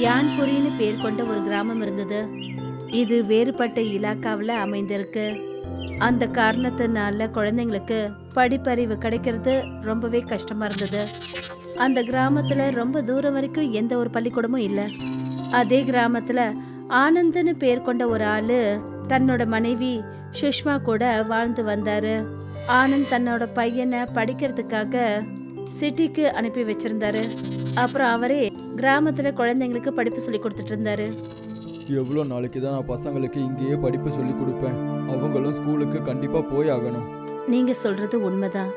கியான்புரின்னு பேர் கொண்ட ஒரு கிராமம் இருந்தது. இது வேறுபட்ட இலாக்காவில் அமைந்திருக்கு. அந்த காரணத்தினால குழந்தைங்களுக்கு படிப்பறிவு கிடைக்கிறது ரொம்பவே கஷ்டமா இருந்தது. அந்த கிராமத்துல ரொம்ப தூரம் வரைக்கும் எந்த ஒரு பள்ளிக்கூடமும் இல்லை. அதே கிராமத்துல ஆனந்த்னு பேர் கொண்ட ஒரு ஆளு தன்னோட மனைவி சுஷ்மா கூட வாழ்ந்து வந்தாரு. ஆனந்த் தன்னோட பையனை படிக்கிறதுக்காக சிட்டிக்கு அனுப்பி வச்சிருந்தாரு. அப்புறம் அவரே கிராமத்துல குழந்தைங்களுக்கு படிப்பு சொல்லி கொடுத்துட்டு இருந்தாரு. எவ்வளோ நாளைக்கு தான் நான் பசங்களுக்கு இங்கேயே படிப்பு சொல்லி கொடுப்பேன். அவங்களும் ஸ்கூலுக்கு கண்டிப்பாக போய் ஆகணும். நீங்க சொல்றது உண்மைதான்.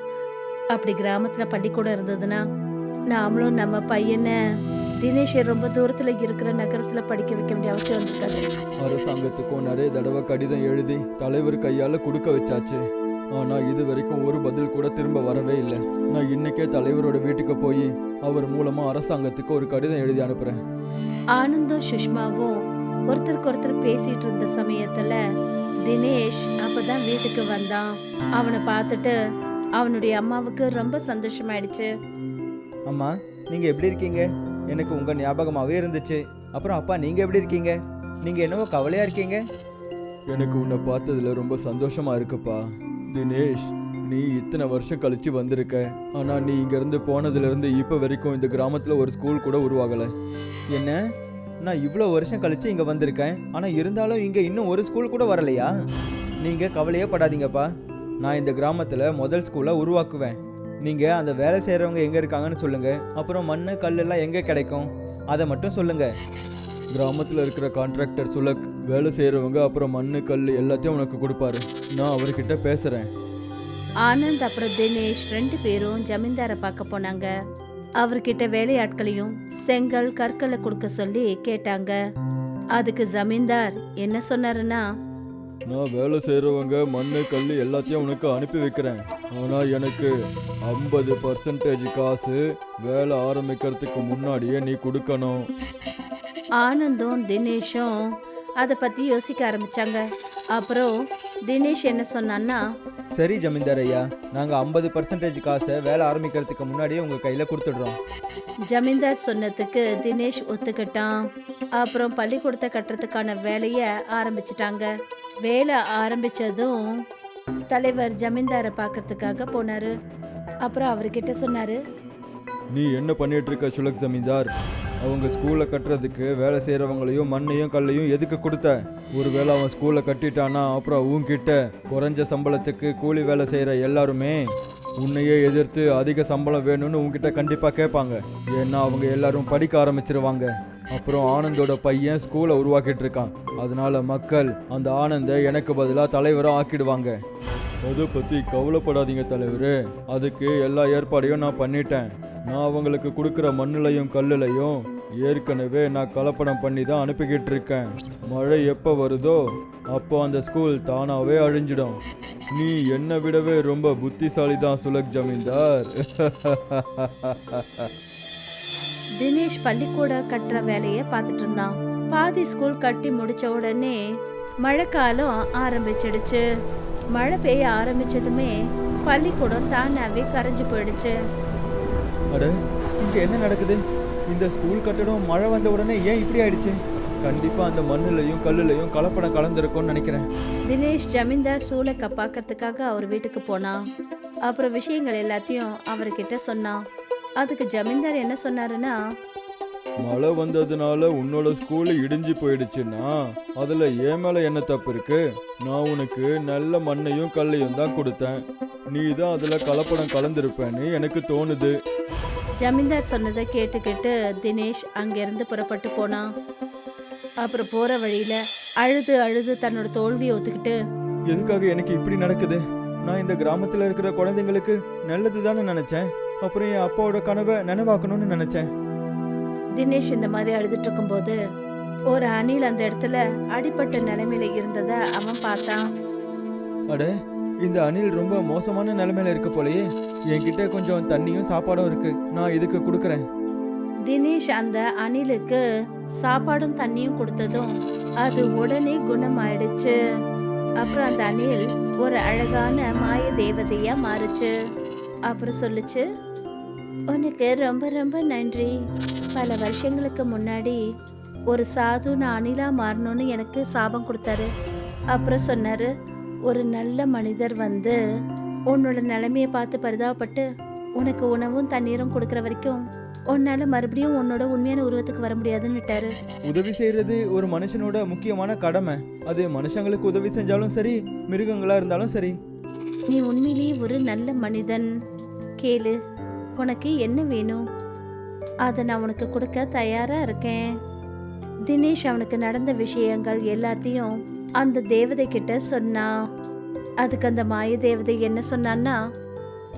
அப்படி கிராமத்துல பள்ளிக்கூடம் இருந்ததுன்னா நாமளும் நம்ம பையனை தினேஷை ரொம்ப தூரத்துல இருக்கிற நகரத்துல படிக்க வைக்க வேண்டிய அவசியம் வந்திருக்காது அரசாங்கத்துக்கும் நிறைய தடவை கடிதம் எழுதி தலைவர் கையால் கொடுக்க வச்சாச்சு. ஆனால் இது வரைக்கும் ஒரு பதில் கூட திரும்ப வரவே இல்லை. நான் இன்னைக்கே தலைவரோட வீட்டுக்கு போய் அவர் மூலமாக அரசாங்கத்துக்கு ஒரு கடிதம் எழுதி அனுப்புகிறேன் ஆனந்தும் சுஷ்மாவும் ஒருத்தருக்கு ஒருத்தர் பேசிட்டு இருந்த சமயத்துல தினேஷ் அப்பதான் வீட்டுக்கு வந்தான். அவனை பார்த்துட்டு அவனுடைய அம்மாவுக்கு ரொம்ப சந்தோஷமாயிடுச்சு. அம்மா நீங்கள் எப்படி இருக்கீங்க? எனக்கு உங்கள் ஞாபகமாகவே இருந்துச்சு. அப்புறம் அப்பா நீங்கள் எப்படி இருக்கீங்க? நீங்கள் என்னவோ கவலையாக இருக்கீங்க? எனக்கு உன்னை பார்த்ததுல ரொம்ப சந்தோஷமா இருக்குப்பா. தினேஷ் நீ இத்தனை வருஷம் கழிச்சு வந்திருக்க. ஆனா நீ இங்கேருந்து போனதுலேருந்து இப்போ வரைக்கும் இந்த கிராமத்தில் ஒரு ஸ்கூல் கூட உருவாகலை. என்ன? நான் இவ்வளோ வருஷம் கழிச்சு இங்கே வந்திருக்கேன். ஆனால் இருந்தாலும் இங்கே இன்னும் ஒரு ஸ்கூல் கூட வரலையா? நீங்கள் கவலையே படாதீங்கப்பா. நான் இந்த கிராமத்தில் முதல் ஸ்கூலை உருவாக்குவேன். நீங்கள் அந்த வேலை செய்கிறவங்க எங்கே இருக்காங்கன்னு சொல்லுங்கள் அப்புறம் மண் கல்லெல்லாம் எங்கே கிடைக்கும்? அதை மட்டும் சொல்லுங்கள் கிராமத்தில் இருக்கிற கான்ட்ராக்டர் சுலக் வேலை செய்கிறவங்க அப்புறம் மண் கல் எல்லாத்தையும் உனக்கு கொடுப்பாரு. நான் அவர்கிட்ட பேசுகிறேன் ஆனந்த் அப்புறம் தினேஷ் ரெண்டு பேரும் ஜமீன்தாரை பார்க்க போனாங்க. அவர்கிட்ட வேலையாட்களையும் செங்கல் கற்களை கொடுக்க சொல்லி கேட்டாங்க. அதுக்கு ஜமீன்தார் என்ன சொன்னாருன்னா நான் வேலை செய்யறவங்க மண்ணு கல் எல்லாத்தையும் உனக்கு அனுப்பி வைக்கிறேன். ஆனா எனக்கு ஐம்பது பர்சன்டேஜ் காசு வேலை ஆரம்பிக்கிறதுக்கு முன்னாடியே நீ கொடுக்கணும். ஆனந்தும் தினேஷும் அதை பத்தி யோசிக்க ஆரம்பிச்சாங்க. அப்புறம் தினேஷ் என்ன சொன்னான்னா சரி ஜமீன்தார் ஐயா நாங்கள் ஐம்பது பர்சன்டேஜ் காசை வேலை ஆரம்பிக்கிறதுக்கு முன்னாடியே உங்கள் கையில் கொடுத்துடுறோம். ஜமீன்தார் சொன்னதுக்கு தினேஷ் ஒத்துக்கிட்டான். அப்புறம் பள்ளிக்கூடத்தை கட்டுறதுக்கான வேலையை ஆரம்பிச்சிட்டாங்க. வேலை ஆரம்பிச்சதும் தலைவர் ஜமீன்தாரை பார்க்கறதுக்காக போனாரு. அப்புறம் அவர்கிட்ட சொன்னாரு நீ என்ன பண்ணிட்டு இருக்க சுலக் ஜமீன்தார்? அவங்க ஸ்கூலை கட்டுறதுக்கு வேலை செய்கிறவங்களையும் மண்ணையும் கல்லையும் எதுக்கு கொடுத்த? ஒருவேளை அவன் ஸ்கூலை கட்டிட்டானா அப்புறம் உன்கிட்ட குறைஞ்ச சம்பளத்துக்கு கூலி வேலை செய்கிற எல்லாருமே உன்னையே எதிர்த்து அதிக சம்பளம் வேணும்னு உங்ககிட்ட கண்டிப்பாக கேட்பாங்க. ஏன்னா அவங்க எல்லாரும் படிக்க ஆரம்பிச்சிருவாங்க. அப்புறம் ஆனந்தோட பையன் ஸ்கூலை உருவாக்கிட்டு இருக்கான். அதனால மக்கள் அந்த ஆனந்தை எனக்கு பதிலாக தலைவராக ஆக்கிடுவாங்க. அதை பற்றி கவலைப்படாதீங்க தலைவர். அதுக்கு எல்லா ஏற்பாடையும் நான் பண்ணிட்டேன். நான் அவங்களுக்கு கொடுக்குற மண்ணிலையும் கல்லுலையும் ஏற்கனவே நான் கலப்படம் பண்ணி தான் அனுப்பிக்கிட்டு இருக்கேன் மழை எப்போ வருதோ அப்போ அந்த ஸ்கூல் தானாகவே அழிஞ்சிடும். நீ என்னை விடவே ரொம்ப புத்திசாலி தான் சுலக் ஜமீன்தார். தினேஷ் பள்ளிக்கூட கட்டுற வேலையை பார்த்துட்டு இருந்தான். பாதி ஸ்கூல் கட்டி முடிச்ச உடனே மழைக்காலம் ஆரம்பிச்சிடுச்சு. மழை பெய்ய ஆரம்பிச்சதுமே பள்ளிக்கூடம் தானாவே கரைஞ்சு போயிடுச்சு. அட இங்கே என்ன நடக்குது? இந்த ஸ்கூல் கட்டடம் மழை வந்த உடனே ஏன் இப்படி ஆயிடுச்சு? கண்டிப்பாக அந்த மண்ணுலையும் கல்லுலையும் கலப்படம் கலந்துருக்கும்னு நினைக்கிறேன். தினேஷ் ஜமீன்தார் சூளை பார்க்கறதுக்காக அவர் வீட்டுக்கு போனான் அப்புறம் விஷயங்கள் எல்லாத்தையும் அவர்கிட்ட சொன்னான். அதுக்கு ஜமீன்தார் என்ன சொன்னாருன்னா மழை வந்ததுனால உன்னோட ஸ்கூல் இடிஞ்சு போயிடுச்சுன்னா அதுல ஏன் மேல என்ன தப்பு இருக்கு? நான் உனக்கு நல்ல மண்ணையும் கல்லையும் தான் கொடுத்தேன். நீ தான் அதுல கலப்படம் கலந்திருப்பேன்னு எனக்கு தோணுது. ஜமீன்தார் சொன்னதை கேட்டுக்கிட்டு தினேஷ் அங்கிருந்து புறப்பட்டு போனான். அப்புறம் போற வழியில அழுது அழுது தன்னோட தோல்வியை ஒத்துக்கிட்டு எதுக்காக எனக்கு இப்படி நடக்குது? நான் இந்த கிராமத்தில் இருக்கிற குழந்தைங்களுக்கு நல்லது தானே நினச்சேன். அப்புறம் என் அப்பாவோட கனவை நினைவாக்கணும்னு நினச்சேன். தினேஷ் இந்த மாதிரி அழுதுட்டு இருக்கும்போது ஒரு அணில் அந்த இடத்துல அடிபட்ட நிலைமையில இருந்ததை அவன் பார்த்தான். அட இந்த அணில் ரொம்ப மோசமான நிலைமையில இருக்கு போலயே. என்கிட்ட கொஞ்சம் தண்ணியும் சாப்பாடும் இருக்கு. நான் இதுக்கு கொடுக்குறேன். தினேஷ் அந்த அணிலுக்கு சாப்பாடும் தண்ணியும் கொடுத்ததும் அது உடனே குணமாயிடுச்சு. அப்புறம் அந்த அணில் ஒரு அழகான மாய தேவதையா மாறுச்சு. அப்புறம் சொல்லுச்சு உனக்கு ரொம்ப ரொம்ப நன்றி. பல வருஷங்களுக்கு முன்னாடி ஒரு சாது நான் அணிலா மாறணும்னு எனக்கு சாபம் கொடுத்தாரு. அப்புறம் சொன்னாரு ஒரு நல்ல மனிதர் வந்து உன்னோட நிலைமையை பார்த்து பரிதாபப்பட்டு உனக்கு உணவும் தண்ணீரும் கொடுக்குற வரைக்கும் உன்னால மறுபடியும் உன்னோட உண்மையான உருவத்துக்கு வர முடியாதுன்னுட்டாரு உதவி செய்யறது ஒரு மனுஷனோட முக்கியமான கடமை. அது மனுஷங்களுக்கு உதவி செஞ்சாலும் சரி மிருகங்களா இருந்தாலும் சரி. நீ உண்மையிலேயே ஒரு நல்ல மனிதன். கேளு. உனக்கு என்ன வேணும்? அதை நான் உனக்கு கொடுக்க தயாரா இருக்கேன். தினேஷ் அவனுக்கு நடந்த விஷயங்கள் எல்லாத்தையும் அந்த தேவதை கிட்ட சொன்னான் அதுக்கு அந்த மாய தேவதை என்ன சொன்னான்னா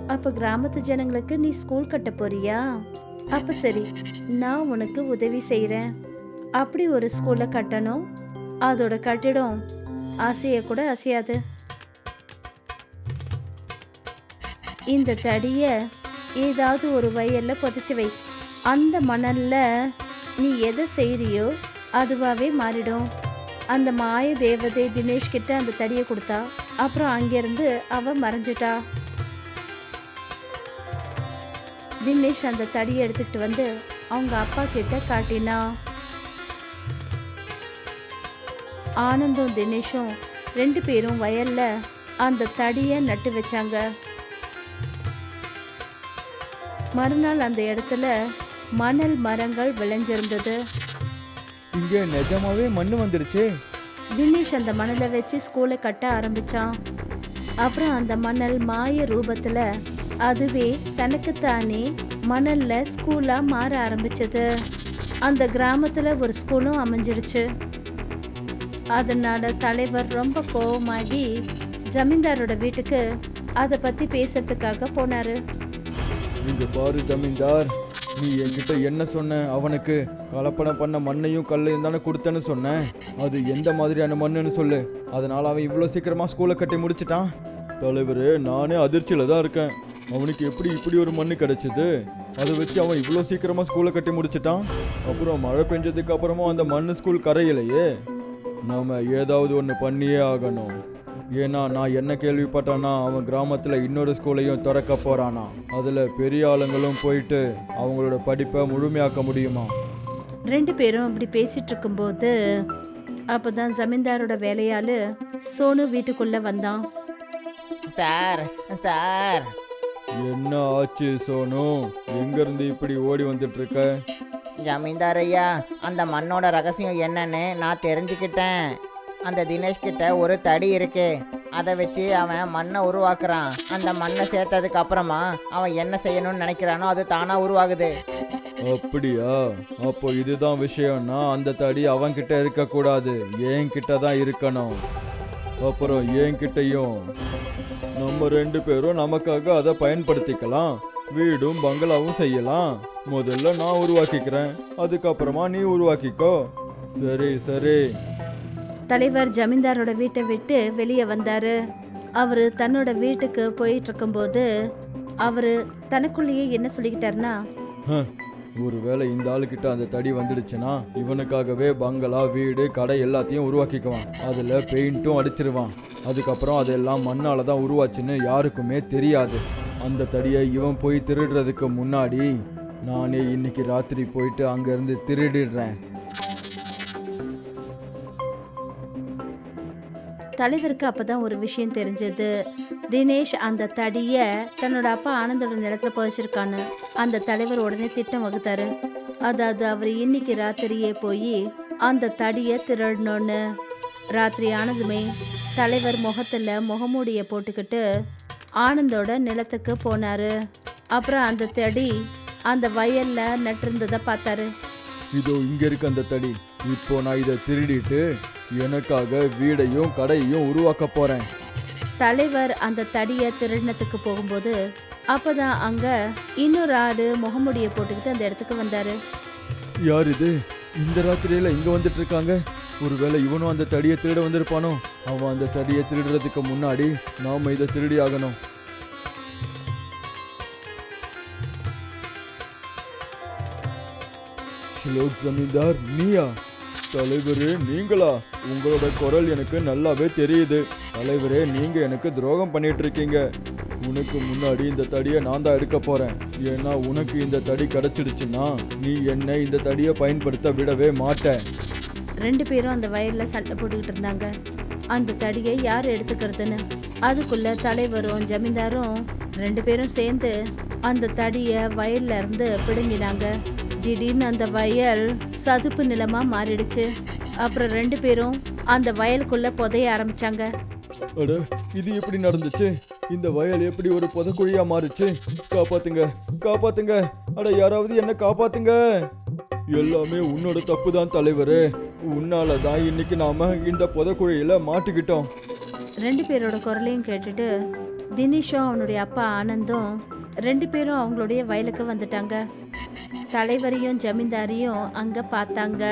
அப்ப கிராமத்து ஜனங்களுக்கு நீ ஸ்கூல் கட்ட போறியா? அப்ப சரி நான் உனக்கு உதவி செய்கிறேன் அப்படி ஒரு ஸ்கூலை கட்டணும். அதோட கட்டிடம் அசைய கூட அசையாது. இந்த தடியை ஏதாவது ஒரு வயல்ல புதைச்சி வை. அந்த மணல்ல நீ எதை செய்கிறியோ அதுவாவே மாறிடும். அந்த மாய தேவதை தினேஷ் கிட்ட அந்த தடியை கொடுத்தா அப்புறம் அங்கேருந்து அவ மறைஞ்சிட்டா. தினேஷ் அந்த தடியை எடுத்துக்கிட்டு வந்து அவங்க அப்பா கிட்ட காட்டினா. ஆனந்தும் தினேஷும் ரெண்டு பேரும் வயல்ல அந்த தடியை நட்டு வச்சாங்க. மறுநாள் அந்த இடத்துல மணல் மரங்கள் விளைஞ்சிருந்தது. இங்க நிஜமாவே மண்ணு வந்துடுச்சே தினேஷ் அந்த மணலை வச்சு ஸ்கூலை கட்ட ஆரம்பிச்சான். அப்புறம் அந்த மணல் மாய ரூபத்துல அதுவே தனக்குத்தானே மணல்ல ஸ்கூலா மாற ஆரம்பிச்சது. அந்த கிராமத்துல ஒரு ஸ்கூலும் அமைஞ்சிடுச்சு அதனால தலைவர் ரொம்ப கோவமாகி ஜமீன்தாரோட வீட்டுக்கு அதை பத்தி பேசுறதுக்காக போனாரு. இங்க பாரு ஜமீன்தார். நீ என்கிட்ட என்ன சொன்ன? அவனுக்கு கலப்படம் பண்ண மண்ணையும் கல்லையும் தானே கொடுத்தேன்னு சொன்னேன் அது எந்த மாதிரியான மண்ணுன்னு சொல்லு. அதனால அவன் இவ்வளோ சீக்கிரமா ஸ்கூலை கட்டி முடிச்சிட்டான். தலைவர் நானே அதிர்ச்சியில தான் இருக்கேன். அவனுக்கு எப்படி இப்படி ஒரு மண்ணு கிடைச்சது? அதை வச்சு அவன் இவ்வளோ சீக்கிரமா ஸ்கூலை கட்டி முடிச்சிட்டான். அப்புறம் மழை பெஞ்சதுக்கு அப்புறமும் அந்த மண் ஸ்கூல் கரையிலையே. நாம ஏதாவது ஒன்று பண்ணியே ஆகணும். ஏன்னா நான் என்ன கேள்விப்பட்டேன்னா அவன் கிராமத்தில் இன்னொரு ஸ்கூலையும் திறக்க போறானா? அதில் பெரிய ஆளுங்களும் போயிட்டு அவங்களோட படிப்பை முழுமையாக்க முடியுமா? ரெண்டு பேரும் அப்படி பேசிட்டு இருக்கும்போது அப்பதான் ஜமீன்தாரோட வேலையாளு சோனு வீட்டுக்குள்ள வந்தான். Sir sir. என்ன ஆச்சு சோனு? எங்கேருந்து இப்படி ஓடி வந்துட்டு இருக்க ஜமீன்தார் ஐயா அந்த மண்ணோட ரகசியம் என்னன்னு நான் தெரிஞ்சுக்கிட்டேன். அந்த தினேஷ் கிட்ட ஒரு தடி இருக்கு. அதை வச்சு அவன் மண்ணை உருவாக்குறான். அந்த மண்ணை சேர்த்ததுக்கு அப்புறமா அவன் என்ன செய்யணும்னு நினைக்கிறானோ அது தானா உருவாகுது. அப்படியா? அப்போ இதுதான் விஷயம்னா அந்த தடி அவன்கிட்ட இருக்கக்கூடாது. என்கிட்ட தான் இருக்கணும். அப்புறம் என்கிட்டயும். நம்ம ரெண்டு பேரும் நமக்காக அதை பயன்படுத்திக்கலாம். வீடும் பங்களாவும் செய்யலாம். முதல்ல நான் உருவாக்கிக்கிறேன். அதுக்கப்புறமா நீ உருவாக்கிக்கோ. சரி சரி. தலைவர் ஜமீன்தாரோட வீட்டை விட்டு வெளியே வந்தாரு. அவரு தன்னோட வீட்டுக்கு போயிட்டு இருக்கும்போது அவரு தனக்குள்ளேயே என்ன சொல்லிக்கிட்டாருன்னா ஒருவேளை இந்த ஆளுக்கிட்ட அந்த தடி வந்துடுச்சுன்னா இவனுக்காகவே பங்களா வீடு கடை எல்லாத்தையும் உருவாக்கிக்குவான். அதில் பெயிண்ட்டும் அடிச்சிருவான். அதுக்கப்புறம் அதெல்லாம் மண்ணால் தான் உருவாச்சுன்னு யாருக்குமே தெரியாது. அந்த தடியை இவன் போய் திருடுறதுக்கு முன்னாடி நானே இன்னைக்கு ராத்திரி போயிட்டு அங்கேருந்து திருடிடுறேன். தலைவருக்கு அப்பதான் ஒரு விஷயம் தெரிஞ்சது. தினேஷ் அந்த தடிய தன்னோட அப்பா ஆனந்தோட நிலத்துல புதைச்சிருக்கான்னு அந்த தலைவர் உடனே திட்டம் வகுத்தாரு. அதாவது அவர் இன்னைக்கு ராத்திரியே போய் அந்த தடியை திருடணும்னு ராத்திரி ஆனதுமே தலைவர் முகத்தில் முகமூடியை போட்டுக்கிட்டு ஆனந்தோட நிலத்துக்கு போனாரு. அப்புறம் அந்த தடி அந்த வயலில் நட்டிருந்ததை பார்த்தாரு. இதோ இங்கே இருக்கு அந்த தடி. இப்போ நான் இதை திருடிட்டு எனக்காக வீடையும் கடையையும் உருவாக்க போகிறேன் தலைவர் அந்த தடியை திருடினத்துக்கு போகும்போது அப்பதான் அங்க இன்னொரு ஆடு முகமுடியை போட்டுக்கிட்டு அந்த இடத்துக்கு வந்தாரு. யார் இது? இந்த ராத்திரியில இங்க வந்துட்டு இருக்காங்க. ஒருவேளை இவனும் அந்த தடியை திருட வந்திருப்பானோ? அவன் அந்த தடியை திருடுறதுக்கு முன்னாடி நாம இதை திருடி ஆகணும் ஸ்லோக் ஜமீன்தார் நீயா? தலைவரே நீங்களா? உங்களோட குரல் எனக்கு நல்லாவே தெரியுது. தலைவரே நீங்க எனக்கு துரோகம் பண்ணிட்டு இருக்கீங்க உனக்கு முன்னாடி இந்த தடியை நான் தான் எடுக்க போறேன். ஏன்னா உனக்கு இந்த தடி கிடைச்சிடுச்சுன்னா நீ என்னை இந்த தடியை பயன்படுத்த விடவே மாட்ட ரெண்டு பேரும் அந்த வயல்ல சண்டை போட்டுக்கிட்டு இருந்தாங்க. அந்த தடியை யார் எடுத்துக்கிறதுன்னு? அதுக்குள்ள தலைவரும் ஜமீன்தாரும் ரெண்டு பேரும் சேர்ந்து அந்த தடியை வயல்ல இருந்து பிடுங்கினாங்க. திடீர்னு அந்த வயல் சதுப்பு நிலமா மாறிடுச்சு. அப்புறம் ரெண்டு பேரும் அந்த வயலுக்குள்ள புதைய ஆரம்பிச்சாங்க. அட இது எப்படி நடந்துச்சு? இந்த வயல் எப்படி ஒரு புதக்குழியா மாறுச்சு? காப்பாத்துங்க காப்பாத்துங்க. அட யாராவது என்ன காப்பாத்துங்க. எல்லாமே உன்னோட தப்பு தான் தலைவரே. உன்னால தான் இன்னைக்கு நாம இந்த புதக்குழியில மாட்டிக்கிட்டோம். ரெண்டு பேரோட குரலையும் கேட்டுட்டு தினேஷும் அவனுடைய அப்பா ஆனந்தும் ரெண்டு பேரும் அவங்களுடைய வயலுக்கு வந்துட்டாங்க. தலைவரையும் ஜமீன்தாரையும் அங்க பார்த்தாங்க.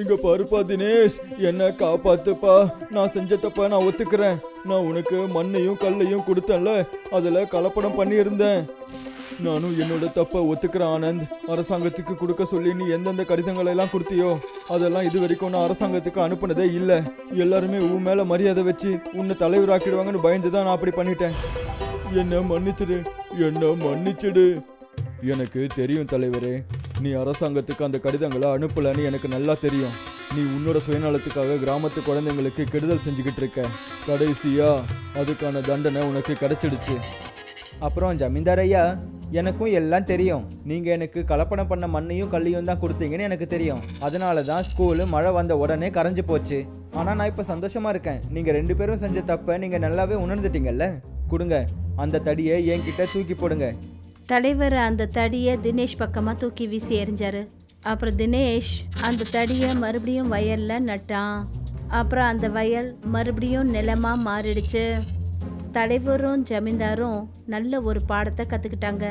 இங்க பாருப்பா தினேஷ் என்ன காப்பாத்துப்பா. நான் செஞ்ச தப்ப நான் ஒத்துக்கிறேன். நான் உனக்கு மண்ணையும் கல்லையும் கொடுத்தேன்ல. அதுல கலப்படம் பண்ணியிருந்தேன். நானும் என்னோட தப்ப ஒத்துக்கிறேன் ஆனந்த் அரசாங்கத்துக்கு கொடுக்க சொல்லி நீ எந்தெந்த கடிதங்களை எல்லாம் கொடுத்தியோ அதெல்லாம் இது வரைக்கும் நான் அரசாங்கத்துக்கு அனுப்புனதே இல்லை. எல்லாருமே உன் மேல மரியாதை வச்சு உன்னை தலைவராக்கிடுவாங்கன்னு பயந்து தான் நான் அப்படி பண்ணிட்டேன். என்ன மன்னிச்சிடு என்ன மன்னிச்சிடு. எனக்கு தெரியும் தலைவரே. நீ அரசாங்கத்துக்கு அந்த கடிதங்களை அனுப்பலன்னு எனக்கு நல்லா தெரியும். நீ உன்னோட சுயநலத்துக்காக கிராமத்து குழந்தைங்களுக்கு கெடுதல் செஞ்சுக்கிட்டு இருக்க. கடைசியா அதுக்கான தண்டனை உனக்கு கிடைச்சிடுச்சு. அப்புறம் ஜமீன்தார் ஐயா எனக்கும் எல்லாம் தெரியும். நீங்கள் எனக்கு கலப்படம் பண்ண மண்ணையும் கல்லையும் தான் கொடுத்தீங்கன்னு எனக்கு தெரியும். அதனால தான் ஸ்கூலு மழை வந்த உடனே கரைஞ்சு போச்சு. ஆனால் நான் இப்போ சந்தோஷமாக இருக்கேன். நீங்கள் ரெண்டு பேரும் செஞ்ச தப்பை நீங்கள் நல்லாவே உணர்ந்துட்டீங்கல்ல? கொடுங்க. அந்த தடியை என்கிட்ட தூக்கி போடுங்க. தலைவர் அந்த தடியை தினேஷ் பக்கமாக தூக்கி வீசி எறிஞ்சாரு. அப்புறம் தினேஷ் அந்த தடியை மறுபடியும் வயலில் நட்டான். அப்புறம் அந்த வயல் மறுபடியும் நிலமாக மாறிடுச்சு. தலைவரும் ஜமீன்தாரும் நல்ல ஒரு பாடத்தை கற்றுக்கிட்டாங்க